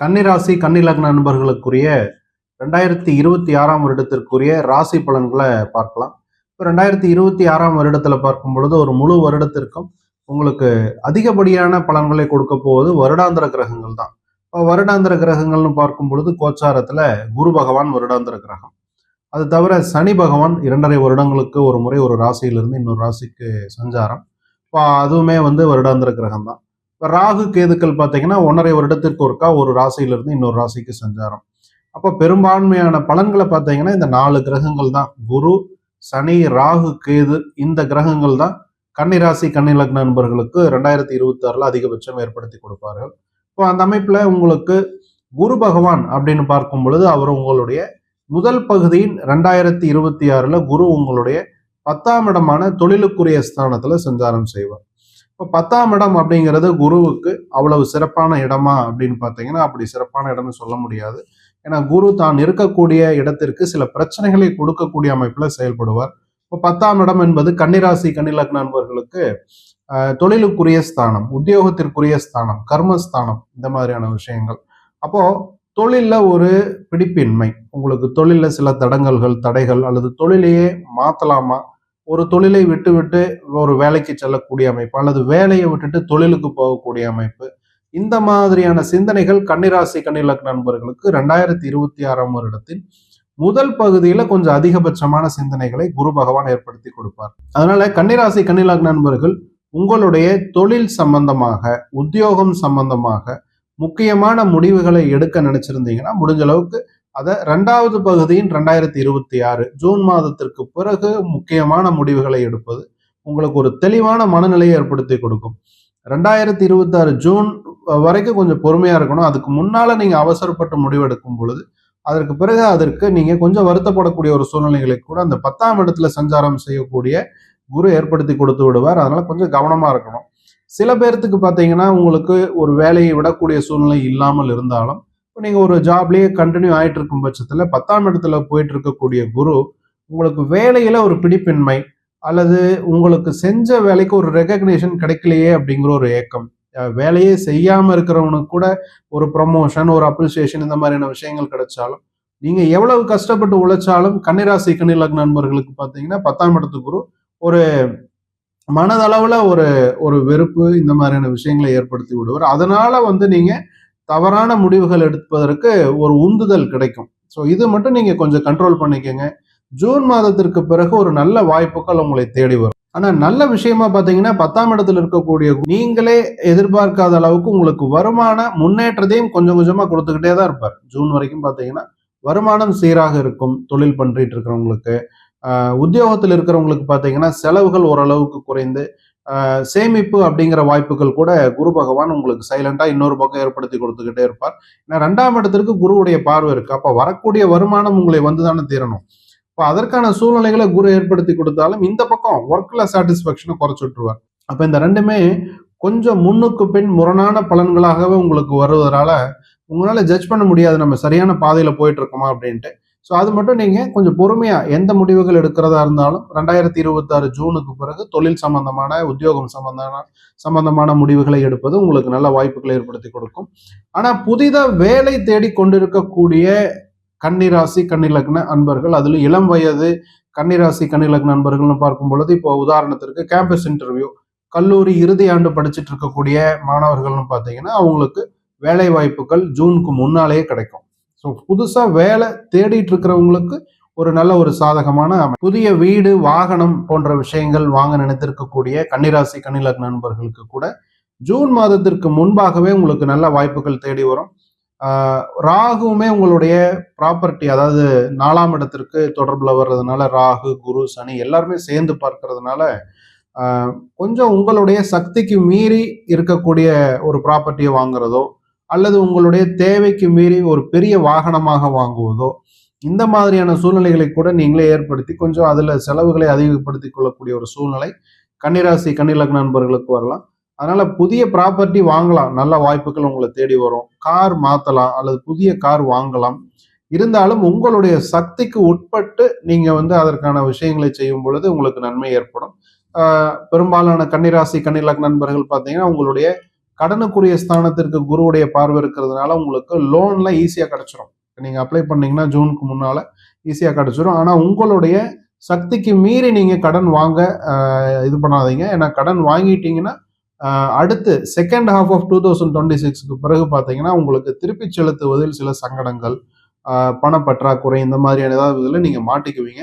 கன்னிராசி கன்னிலக்ன நண்பர்களுக்குரிய ரெண்டாயிரத்தி இருபத்தி ஆறாம் வருடத்திற்குரிய ராசி பலன்களை பார்க்கலாம். இப்போ ரெண்டாயிரத்தி இருபத்தி ஆறாம் வருடத்தில் பார்க்கும் பொழுது ஒரு முழு வருடத்திற்கும் உங்களுக்கு அதிகப்படியான பலன்களை கொடுக்க போவது வருடாந்திர கிரகங்கள் தான். இப்போ வருடாந்திர கிரகங்கள்னு பார்க்கும் பொழுது கோச்சாரத்தில் குரு பகவான் வருடாந்திர கிரகம். அது தவிர சனி பகவான் இரண்டரை வருடங்களுக்கு ஒரு முறை ஒரு ராசியிலிருந்து இன்னொரு ராசிக்கு சஞ்சாரம். இப்போ அதுவுமே வந்து வருடாந்திர கிரகம் தான். ராகு கேதுக்கள் பார்த்தீங்கன்னா ஒன்றரை வருடத்திற்கு ஒருக்கா ஒரு ராசியிலிருந்து இன்னொரு ராசிக்கு சஞ்சாரம். அப்போ பெரும்பான்மையான பலன்களை பார்த்தீங்கன்னா இந்த நாலு கிரகங்கள் தான். குரு சனி ராகு கேது இந்த கிரகங்கள் தான் கன்னிராசி கன்னிலக்ன நண்பர்களுக்கு ரெண்டாயிரத்தி இருபத்தி ஆறில் அதிகபட்சம் ஏற்படுத்தி கொடுப்பார்கள். இப்போ அந்த அமைப்பில் உங்களுக்கு குரு பகவான் அப்படின்னு பார்க்கும் பொழுது அவர் உங்களுடைய முதல் பகுதியின் ரெண்டாயிரத்தி இருபத்தி ஆறில் குரு உங்களுடைய பத்தாம் இடமான தொழிலுக்குரிய ஸ்தானத்தில் சஞ்சாரம் செய்வார். இப்போ பத்தாம் இடம் அப்படிங்கிறது குருவுக்கு அவ்வளவு சிறப்பான இடமா அப்படின்னு பார்த்தீங்கன்னா அப்படி சிறப்பான இடம்னு சொல்ல முடியாது. ஏன்னா குரு தான் இருக்கக்கூடிய இடத்திற்கு சில பிரச்சனைகளை கொடுக்கக்கூடிய அமைப்பில் செயல்படுவார். இப்போ பத்தாம் இடம் என்பது கன்னிராசி கன்னிலக்ன நண்பர்களுக்கு தொழிலுக்குரிய ஸ்தானம் உத்தியோகத்திற்குரிய ஸ்தானம் கர்மஸ்தானம் இந்த மாதிரியான விஷயங்கள். அப்போ தொழிலில் ஒரு பிடிப்பின்மை. உங்களுக்கு தொழிலில் சில தடங்கல்கள் தடைகள் அல்லது தொழிலையே மாற்றலாமா ஒரு தொழிலை விட்டுவிட்டு ஒரு வேலைக்கு செல்லக்கூடிய அமைப்பு அல்லது வேலையை விட்டுட்டு தொழிலுக்கு போகக்கூடிய அமைப்பு. இந்த மாதிரியான சிந்தனைகள் கன்னிராசி கன்னிலக் நண்பர்களுக்கு ரெண்டாயிரத்தி இருபத்தி ஆறாம் வருடத்தின் முதல் பகுதியில கொஞ்சம் அதிகபட்சமான சிந்தனைகளை குரு பகவான் ஏற்படுத்தி கொடுப்பார். அதனால கன்னிராசி கன்னிலக் நண்பர்கள் உங்களுடைய தொழில் சம்பந்தமாக உத்தியோகம் சம்பந்தமாக முக்கியமான முடிவுகளை எடுக்க நினைச்சிருந்தீங்கன்னா முடிஞ்ச அளவுக்கு அதை ரெண்டாவது பகுதியின் ரெண்டாயிரத்தி இருபத்தி ஆறு ஜூன் மாதத்திற்கு பிறகு முக்கியமான முடிவுகளை எடுப்பது உங்களுக்கு ஒரு தெளிவான மனநிலையை ஏற்படுத்தி கொடுக்கும். ரெண்டாயிரத்தி இருபத்தி ஆறு ஜூன் வரைக்கும் கொஞ்சம் பொறுமையா இருக்கணும். அதுக்கு முன்னால நீங்க அவசரப்பட்டு முடிவெடுக்கும் பொழுது அதற்கு பிறகு அதற்கு நீங்க கொஞ்சம் வருத்தப்படக்கூடிய ஒரு சூழ்நிலைகளை கூட அந்த பத்தாம் இடத்துல சஞ்சாரம் செய்யக்கூடிய குரு ஏற்படுத்தி கொடுத்து விடுவார். அதனால கொஞ்சம் கவனமா இருக்கணும். சில பேர்த்துக்கு பார்த்தீங்கன்னா உங்களுக்கு ஒரு வேலையை விடக்கூடிய சூழ்நிலை இல்லாமல் இருந்தாலும் நீங்கள் ஒரு ஜாப்லேயே கண்டினியூ ஆகிட்டு இருக்கும் பட்சத்தில் பத்தாம் இடத்துல போயிட்டு இருக்கக்கூடிய குரு உங்களுக்கு வேலையில் ஒரு பிடிப்பின்மை அல்லது உங்களுக்கு செஞ்ச வேலைக்கு ஒரு ரெகக்னேஷன் கிடைக்கலையே அப்படிங்கிற ஒரு ஏக்கம். வேலையே செய்யாமல் இருக்கிறவனுக்கு கூட ஒரு ப்ரொமோஷன் ஒரு அப்ரிசியேஷன் இந்த மாதிரியான விஷயங்கள் கிடைச்சாலும் நீங்கள் எவ்வளவு கஷ்டப்பட்டு உழைச்சாலும் கன்னிராசி கன்னிலக் நண்பர்களுக்கு பார்த்தீங்கன்னா பத்தாம் இடத்து குரு ஒரு மனதளவில் ஒரு ஒரு வெறுப்பு இந்த மாதிரியான விஷயங்களை ஏற்படுத்தி விடுவார். அதனால வந்து நீங்கள் தவறான முடிவுகள் எடுப்பதற்கு ஒரு உந்துதல் கிடைக்கும். ஸோ இது மட்டும் நீங்கள் கொஞ்சம் கண்ட்ரோல் பண்ணிக்கோங்க. ஜூன் மாதத்திற்கு பிறகு ஒரு நல்ல வாய்ப்புகள் உங்களை தேடி வரும். ஆனால் நல்ல விஷயமா பார்த்தீங்கன்னா பத்தாம் இடத்துல இருக்கக்கூடிய நீங்களே எதிர்பார்க்காத அளவுக்கு உங்களுக்கு வருமான முன்னேற்றத்தையும் கொஞ்சம் கொஞ்சமாக கொடுத்துக்கிட்டே தான் இருப்பார். ஜூன் வரைக்கும் பார்த்தீங்கன்னா வருமானம் சீராக இருக்கும் தொழில் பண்ணிட்டு இருக்கிறவங்களுக்கு. உத்தியோகத்தில் இருக்கிறவங்களுக்கு பார்த்தீங்கன்னா செலவுகள் ஓரளவுக்கு குறைந்து சேமிப்பு அப்படிங்கிற வாய்ப்புகள் கூட குரு பகவான் உங்களுக்கு சைலண்டா இன்னொரு பக்கம் ஏற்படுத்தி கொடுத்துக்கிட்டே இருப்பார். ஏன்னா ரெண்டாம் இடத்திற்கு குருவுடைய பார்வை இருக்கு. அப்போ வரக்கூடிய வருமானம் உங்களை வந்து தானே தீரணும். இப்போ அதற்கான சூழ்நிலைகளை குரு ஏற்படுத்தி கொடுத்தாலும் இந்த பக்கம் ஒர்க்ல சாட்டிஸ்ஃபேக்ஷனை குறைச்சி விட்டுருவார் அப்போ இந்த ரெண்டுமே கொஞ்சம் முன்னுக்கு பின் முரணான பலன்களாகவே உங்களுக்கு வருவதனால உங்களால ஜட்ஜ் பண்ண முடியாது. நம்ம சரியான பாதையில போயிட்டு இருக்கோமா அப்படின்ட்டு. ஸோ அது மட்டும் நீங்கள் கொஞ்சம் பொறுமையாக எந்த முடிவுகள் எடுக்கிறதா இருந்தாலும் ரெண்டாயிரத்தி இருபத்தாறு ஜூனுக்கு பிறகு தொழில் சம்பந்தமான உத்தியோகம் சம்பந்தமான சம்பந்தமான முடிவுகளை எடுப்பது உங்களுக்கு நல்ல வாய்ப்புகளை ஏற்படுத்தி கொடுக்கும். ஆனால் புதிதாக வேலை தேடி கொண்டிருக்கக்கூடிய கன்னிராசி கன்னிலக்ன அன்பர்கள் அதில் இளம் வயது கன்னிராசி கன்னிலக்ன அன்பர்கள்னு பார்க்கும் பொழுது இப்போ உதாரணத்திற்கு கேம்பஸ் இன்டர்வியூ கல்லூரி இறுதி ஆண்டு படிச்சுட்டு இருக்கக்கூடிய மாணவர்கள்னு பார்த்தீங்கன்னா அவங்களுக்கு வேலை வாய்ப்புகள் ஜூனுக்கு முன்னாலேயே கிடைக்கும். ஸோ புதுசாக வேலை தேடிட்டு இருக்கிறவங்களுக்கு ஒரு நல்ல ஒரு சாதகமான புதிய வீடு வாகனம் போன்ற விஷயங்கள் வாங்க நினைத்திருக்கக்கூடிய கன்னிராசி கன்னிலக்ன நண்பர்களுக்கு கூட ஜூன் மாதத்திற்கு முன்பாகவே உங்களுக்கு நல்ல வாய்ப்புகள் தேடி வரும். ராகுவுமே உங்களுடைய ப்ராப்பர்ட்டி அதாவது நாலாம் இடத்திற்கு தொடர்பில் வர்றதுனால ராகு குரு சனி எல்லாருமே சேர்ந்து பார்க்கறதுனால கொஞ்சம் உங்களுடைய சக்திக்கு மீறி இருக்கக்கூடிய ஒரு ப்ராப்பர்ட்டியை வாங்குறதோ அல்லது உங்களுடைய தேவைக்கு மீறி ஒரு பெரிய வாகனமாக வாங்குவதோ இந்த மாதிரியான சூழ்நிலைகளை கூட நீங்களே ஏற்படுத்தி கொஞ்சம் அதில் செலவுகளை அதிகப்படுத்தி கொள்ளக்கூடிய ஒரு சூழ்நிலை கன்னிராசி கன்னிலக்ன நண்பர்களுக்கு வரலாம். அதனால புதிய ப்ராப்பர்ட்டி வாங்கலாம். நல்ல வாய்ப்புகள் உங்களை தேடி வரும். கார் மாற்றலாம் அல்லது புதிய கார் வாங்கலாம். இருந்தாலும் உங்களுடைய சக்திக்கு உட்பட்டு நீங்கள் வந்து அதற்கான விஷயங்களை செய்யும் பொழுது உங்களுக்கு நன்மை ஏற்படும். பெரும்பாலான கன்னிராசி கன்னிலக் நண்பர்கள் பார்த்தீங்கன்னா உங்களுடைய கடனுக்குரிய ஸ்தானத்திற்கு குருவுடைய பார்வை இருக்கிறதுனால உங்களுக்கு லோன்லாம் ஈஸியாக கிடைச்சிரும். நீங்கள் அப்ளை பண்ணீங்கன்னா ஜூனுக்கு முன்னால் ஈஸியாக கிடைச்சிரும். ஆனால் உங்களுடைய சக்திக்கு மீறி நீங்கள் கடன் வாங்க இது பண்ணாதீங்க. ஏன்னா கடன் வாங்கிட்டீங்கன்னா அடுத்து second half of two thousand twenty சிக்ஸ்க்கு பிறகு பார்த்தீங்கன்னா உங்களுக்கு திருப்பி செலுத்துவதில் சில சங்கடங்கள் பணப்பற்றாக்குறை இந்த மாதிரியான ஏதாவது இதில் நீங்கள் மாட்டிக்குவீங்க.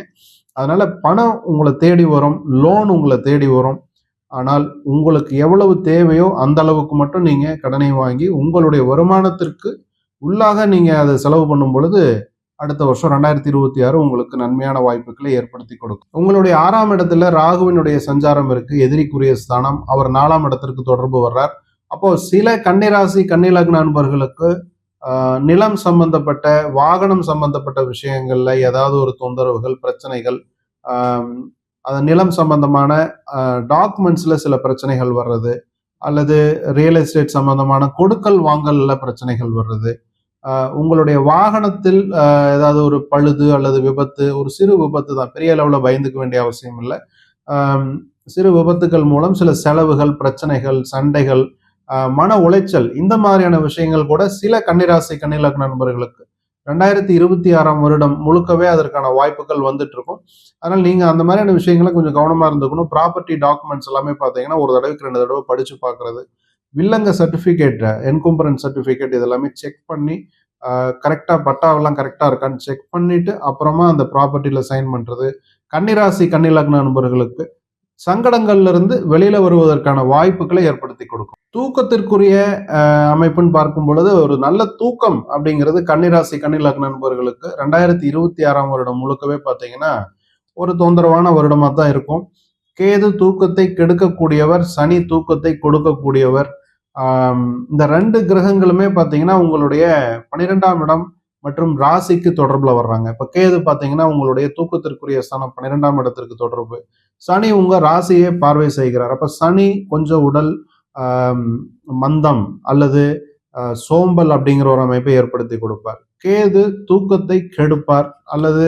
அதனால பணம் உங்களை தேடி வரும் லோன் உங்களை தேடி வரும். ஆனால் உங்களுக்கு எவ்வளவு தேவையோ அந்த அளவுக்கு மட்டும் நீங்கள் கடனை வாங்கி உங்களுடைய வருமானத்திற்கு உள்ளாக நீங்கள் அதை செலவு பண்ணும் பொழுது அடுத்த வருஷம் ரெண்டாயிரத்தி இருபத்தி ஆறு உங்களுக்கு நன்மையான வாய்ப்புகளை ஏற்படுத்தி கொடுக்கும். உங்களுடைய ஆறாம் இடத்துல ராகுவினுடைய சஞ்சாரம் இருக்கு எதிரிக்குரிய ஸ்தானம். அவர் நாலாம் இடத்திற்கு தொடர்பு வர்றார். அப்போ சில கன்னிராசி கன்னிலக்ன நண்பர்களுக்கு நிலம் சம்பந்தப்பட்ட வாகனம் சம்பந்தப்பட்ட விஷயங்கள்ல ஏதாவது ஒரு தொந்தரவுகள் பிரச்சனைகள் அது நிலம் சம்பந்தமான டாக்குமெண்ட்ஸில் சில பிரச்சனைகள் வர்றது அல்லது ரியல் எஸ்டேட் சம்பந்தமான கொடுக்கல் வாங்கலில் பிரச்சனைகள் வர்றது. உங்களுடைய வாகனத்தில் ஏதாவது ஒரு பழுது அல்லது விபத்து ஒரு சிறு விபத்து தான் பெரிய அளவில் பயந்துக்க வேண்டிய அவசியம் இல்லை. சிறு விபத்துகள் மூலம் சில செலவுகள் பிரச்சனைகள் சண்டைகள் மன உளைச்சல் இந்த மாதிரியான விஷயங்கள் கூட சில கன்னிராசி கன்னிலக்ன நண்பர்களுக்கு ரெண்டாயிரத்தி இருபத்தி ஆறாம் வருடம் முழுக்கவே அதற்கான வாய்ப்புகள் வந்துட்டு இருக்கும் அதனால் நீங்கள் அந்த மாதிரியான விஷயங்களை கொஞ்சம் கவனமாக இருந்துக்கணும். ப்ராப்பர்ட்டி டாக்குமெண்ட்ஸ் எல்லாமே பார்த்தீங்கன்னா ஒரு தடவைக்கு ரெண்டு தடவை படித்து பார்க்குறது. வில்லங்க சர்டிஃபிகேட்டை என்கும்பரன்ஸ் சர்டிஃபிகேட் இதெல்லாமே செக் பண்ணி கரெக்டாக பட்டாவெல்லாம் கரெக்டாக இருக்கான்னு செக் பண்ணிவிட்டு அப்புறமா அந்த ப்ராப்பர்ட்டியில் சைன் பண்ணுறது கன்னிராசி கன்னிலக்ன நண்பர்களுக்கு சங்கடங்கள்ல இருந்து வெளியில வருவதற்கான வாய்ப்புகளை ஏற்படுத்தி கொடுக்கும். தூக்கத்திற்குரிய அமைப்புன்னு பார்க்கும் பொழுது ஒரு நல்ல தூக்கம் அப்படிங்கிறது கன்னிராசி கன்னிலக்ன நண்பர்களுக்கு ரெண்டாயிரத்தி இருபத்தி ஆறாம் வருடம் முழுக்கவே பார்த்தீங்கன்னா ஒரு தொந்தரவான வருடமாக தான் இருக்கும். கேது தூக்கத்தை கெடுக்கக்கூடியவர் சனி தூக்கத்தை கொடுக்கக்கூடியவர். இந்த ரெண்டு கிரகங்களுமே பார்த்தீங்கன்னா உங்களுடைய பன்னிரெண்டாம் இடம் மற்றும் ராசிக்கு தொடர்பில் வர்றாங்க. இப்போ கேது பார்த்தீங்கன்னா உங்களுடைய தூக்கத்திற்குரிய ஸ்தானம் பன்னிரெண்டாம் இடத்திற்கு தொடர்பு. சனி உங்க ராசியை பார்வை செய்கிறார். அப்ப சனி கொஞ்சம் உடல் மந்தம் அல்லது சோம்பல் அப்படிங்கிற ஒரு அமைப்பை ஏற்படுத்தி கொடுப்பார். கேது தூக்கத்தை கெடுப்பார் அல்லது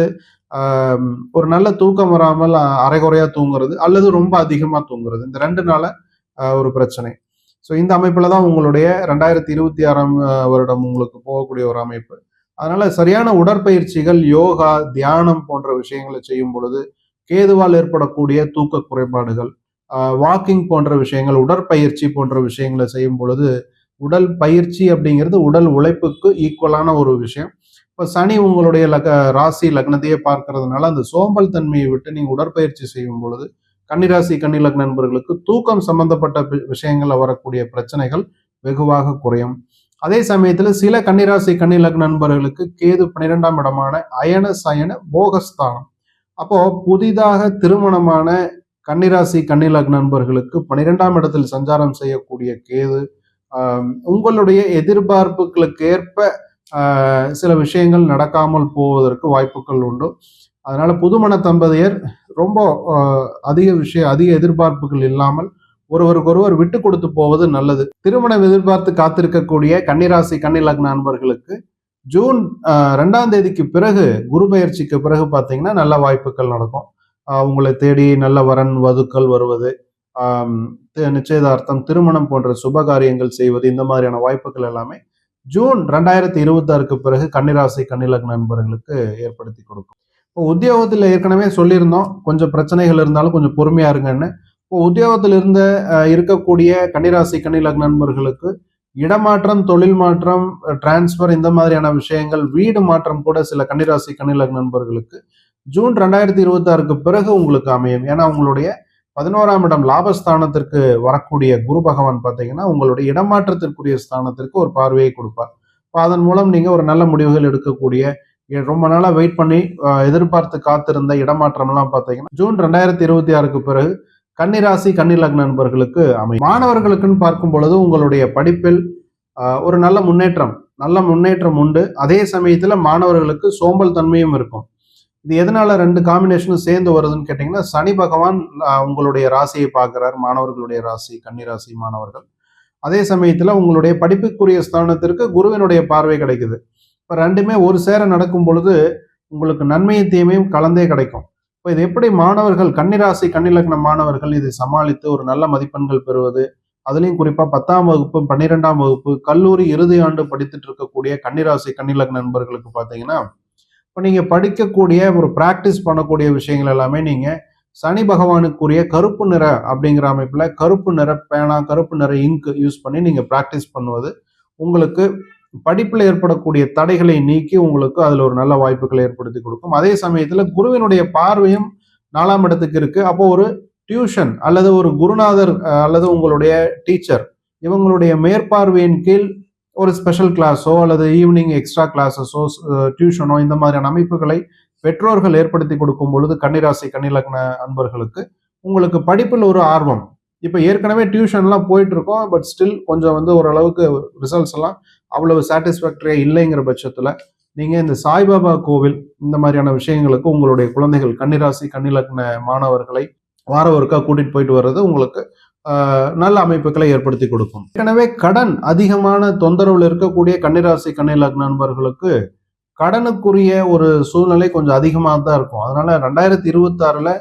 ஒரு நல்ல தூக்கம் வராமல் அரைகுறையா தூங்குறது அல்லது ரொம்ப அதிகமா தூங்குறது. இந்த ரெண்டு நாள ஒரு பிரச்சனை. ஸோ இந்த அமைப்புல தான் உங்களுடைய ரெண்டாயிரத்தி இருபத்தி ஆறாம் வருடம் உங்களுக்கு போகக்கூடிய ஒரு அமைப்பு. அதனால சரியான உடற்பயிற்சிகள் யோகா தியானம் போன்ற விஷயங்களை செய்யும் பொழுது கேதுவால் ஏற்படக்கூடிய தூக்க குறைபாடுகள் வாக்கிங் போன்ற விஷயங்கள் உடற்பயிற்சி போன்ற விஷயங்களை செய்யும் பொழுது உடல் பயிற்சி அப்படிங்கிறது உடல் உழைப்புக்கு ஈக்குவலான ஒரு விஷயம். இப்போ சனி உங்களுடைய லக ராசி லக்னத்தையே பார்க்கறதுனால அந்த சோம்பல் தன்மையை விட்டு நீங்கள் உடற்பயிற்சி செய்யும் பொழுது கன்னிராசி கன்னிலக் நண்பர்களுக்கு தூக்கம் சம்பந்தப்பட்ட விஷயங்களில் வரக்கூடிய பிரச்சனைகள் வெகுவாக குறையும். அதே சமயத்தில் சில கன்னிராசி கன்னிலக் நண்பர்களுக்கு கேது பன்னிரெண்டாம் இடமான அயன சயன போகஸ்தானம் அப்போ புதிதாக திருமணமான கன்னிராசி கன்னிலக்ன நண்பர்களுக்கு பன்னிரெண்டாம் இடத்தில் சஞ்சாரம் செய்யக்கூடிய கேது உங்களுடைய எதிர்பார்ப்புகளுக்கு ஏற்ப சில விஷயங்கள் நடக்காமல் போவதற்கு வாய்ப்புகள் உண்டு. அதனால புதுமண தம்பதியர் ரொம்ப அதிக விஷயம் அதிக எதிர்பார்ப்புகள் இல்லாமல் ஒருவருக்கொருவர் விட்டு கொடுத்து போவது நல்லது. திருமணம் எதிர்பார்த்து காத்திருக்கக்கூடிய கன்னிராசி கன்னிலக்ன நண்பர்களுக்கு ஜூன் ரெண்டாம் தேதிக்கு பிறகு குரு பயிற்சிக்கு பிறகு பார்த்தீங்கன்னா நல்ல வாய்ப்புகள் நடக்கும். உங்களை தேடி நல்ல வரன் வதுக்கள் வருவது நிச்சயதார்த்தம் திருமணம் போன்ற சுப காரியங்கள் செய்வது இந்த மாதிரியான வாய்ப்புகள் எல்லாமே ஜூன் ரெண்டாயிரத்தி இருபத்தாறுக்கு பிறகு கன்னிராசி கன்னிலக்ன நண்பர்களுக்கு ஏற்படுத்தி கொடுக்கும். இப்போ உத்தியோகத்தில் ஏற்கனவே சொல்லியிருந்தோம் கொஞ்சம் பிரச்சனைகள் இருந்தாலும் கொஞ்சம் பொறுமையா இருங்கன்னு. இப்போ உத்தியோகத்தில் இருந்த இருக்கக்கூடிய கன்னிராசி கன்னிலக்ன நண்பர்களுக்கு இடமாற்றம் தொழில் மாற்றம் டிரான்ஸ்ஃபர் இந்த மாதிரியான விஷயங்கள் வீடு மாற்றம் கூட சில கன்னிராசி கன்னிலக்ன நண்பர்களுக்கு ஜூன் ரெண்டாயிரத்தி இருபத்தாறுக்கு பிறகு உங்களுக்கு அமையும். ஏன்னா உங்களுடைய பதினோராம் இடம் லாபஸ்தானத்திற்கு வரக்கூடிய குரு பகவான் பார்த்தீங்கன்னா உங்களுடைய இடமாற்றத்திற்குரிய ஸ்தானத்திற்கு ஒரு பார்வையை கொடுப்பார். இப்போ அதன் மூலம் நீங்கள் ஒரு நல்ல முடிவுகள் எடுக்கக்கூடிய ரொம்ப நாளாக வெயிட் பண்ணி எதிர்பார்த்து காத்திருந்த இடமாற்றம்லாம் பார்த்தீங்கன்னா ஜூன் ரெண்டாயிரத்தி இருபத்தி ஆறுக்கு பிறகு கன்னிராசி கன்னிலக்ன நண்பர்களுக்கு அமையும். மாணவர்களுக்குன்னு பார்க்கும் பொழுது உங்களுடைய படிப்பில் ஒரு நல்ல முன்னேற்றம் நல்ல முன்னேற்றம் உண்டு. அதே சமயத்தில் மாணவர்களுக்கு சோம்பல் தன்மையும் இருக்கும். இது எதனால ரெண்டு காம்பினேஷனும் சேர்ந்து வருதுன்னு கேட்டிங்கன்னா சனி பகவான் உங்களுடைய ராசியை பார்க்கிறார் மாணவர்களுடைய ராசி கன்னிராசி மாணவர்கள். அதே சமயத்தில் உங்களுடைய படிப்புக்குரிய ஸ்தானத்திற்கு குருவினுடைய பார்வை கிடைக்குது. இப்போ ரெண்டுமே ஒரு சேர நடக்கும் பொழுது உங்களுக்கு நன்மையும் தீமையும் கலந்தே கிடைக்கும். இப்போ இது எப்படி மாணவர்கள் கன்னிராசி கன்னிலக்ன மாணவர்கள் இதை சமாளித்து ஒரு நல்ல மதிப்பெண்கள் பெறுவது? அதுலேயும் குறிப்பாக பத்தாம் வகுப்பு பன்னிரெண்டாம் வகுப்பு கல்லூரி இறுதி ஆண்டு படித்துட்டு இருக்கக்கூடிய கன்னிராசி கன்னிலக் நண்பர்களுக்கு பார்த்தீங்கன்னா இப்போ நீங்கள் படிக்கக்கூடிய ஒரு ப்ராக்டிஸ் பண்ணக்கூடிய விஷயங்கள் எல்லாமே நீங்கள் சனி பகவானுக்குரிய கருப்பு நிற அப்படிங்கிற அமைப்பில் கருப்பு நிற பேனா கருப்பு நிற இங்க் யூஸ் பண்ணி நீங்கள் ப்ராக்டிஸ் பண்ணுவது உங்களுக்கு படிப்பில் ஏற்படக்கூடிய தடைகளை நீக்கி உங்களுக்கு அதில் ஒரு நல்ல வாய்ப்புகளை ஏற்படுத்தி கொடுக்கும். அதே சமயத்தில் குருவினுடைய பார்வையும் நாலாம் இடத்துக்கு இருக்கு. அப்போ ஒரு டியூஷன் அல்லது ஒரு குருநாதர் அல்லது உங்களுடைய டீச்சர் இவங்களுடைய மேற்பார்வையின் கீழ் ஒரு ஸ்பெஷல் கிளாஸோ அல்லது ஈவினிங் எக்ஸ்ட்ரா கிளாஸஸோ டியூஷனோ இந்த மாதிரியான அமைப்புகளை பெற்றோர்கள் ஏற்படுத்தி கொடுக்கும் பொழுது கன்னிராசி கன்னிலக்ன அன்பர்களுக்கு உங்களுக்கு படிப்பில் ஒரு ஆர்வம் இப்போ ஏற்கனவே டியூஷன்லாம் போயிட்டுருக்கோம் பட் ஸ்டில் கொஞ்சம் வந்து ஓரளவுக்கு ரிசல்ட்ஸ் எல்லாம் அவ்வளவு சாட்டிஸ்ஃபேக்டரியாக இல்லைங்கிற பட்சத்தில் நீங்கள் இந்த சாய்பாபா கோவில் இந்த மாதிரியான விஷயங்களுக்கு உங்களுடைய குழந்தைகள் கன்னிராசி கன்னிலக்ன மாணவர்களை வார ஒருக்கா கூட்டிகிட்டு போயிட்டு வர்றது உங்களுக்கு நல்ல அமைப்புகளை ஏற்படுத்தி கொடுக்கும். ஏற்கனவே கடன் அதிகமான தொந்தரவில் இருக்கக்கூடிய கன்னிராசி கன்னிலக்ன நண்பர்களுக்கு கடனுக்குரிய ஒரு சூழ்நிலை கொஞ்சம் அதிகமாக தான் இருக்கும். அதனால ரெண்டாயிரத்தி இருபத்தாறில்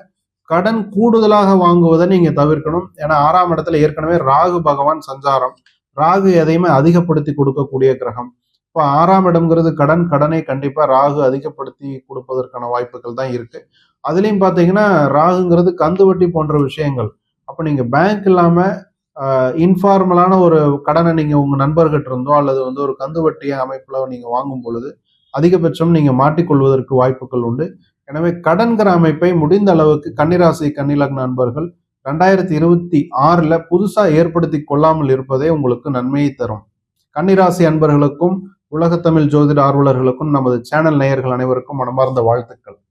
கடன் கூடுதலாக வாங்குவதை நீங்க தவிர்க்கணும். ஏன்னா ஆறாம் இடத்துல ஏற்கனவே ராகு பகவான் சஞ்சாரம். ராகு எதையுமே அதிகப்படுத்தி கொடுக்கக்கூடிய கிரகம். இப்போ ஆறாம் இடம்ங்கிறது கடன் கடனை கண்டிப்பா ராகு அதிகப்படுத்தி கொடுப்பதற்கான வாய்ப்புகள் தான் இருக்கு. அதுலயும் பாத்தீங்கன்னா ராகுங்கிறது கந்து வட்டி போன்ற விஷயங்கள். அப்போ நீங்க பேங்க் இல்லாம இன்ஃபார்மலான ஒரு கடனை நீங்க உங்க நண்பர்கிட்ட இருந்தோ அல்லது வந்து ஒரு கந்து வட்டிய அமைப்புல நீங்க வாங்கும் பொழுது அதிகபட்சம் நீங்க மாட்டிக்கொள்வதற்கு வாய்ப்புகள் உண்டு. எனவே கடன்கிற அமைப்பை முடிந்த அளவுக்கு கன்னிராசி கன்னிலக்ன நண்பர்கள் ரெண்டாயிரத்தி இருபத்தி ஆறுல புதுசா ஏற்படுத்தி கொள்ளாமல் இருப்பதே உங்களுக்கு நன்மையை தரும். கன்னிராசி அன்பர்களுக்கும் உலகத்தமிழ் ஜோதிட ஆர்வலர்களுக்கும் நமது சேனல் நேயர்கள் அனைவருக்கும் மனமார்ந்த வாழ்த்துக்கள்.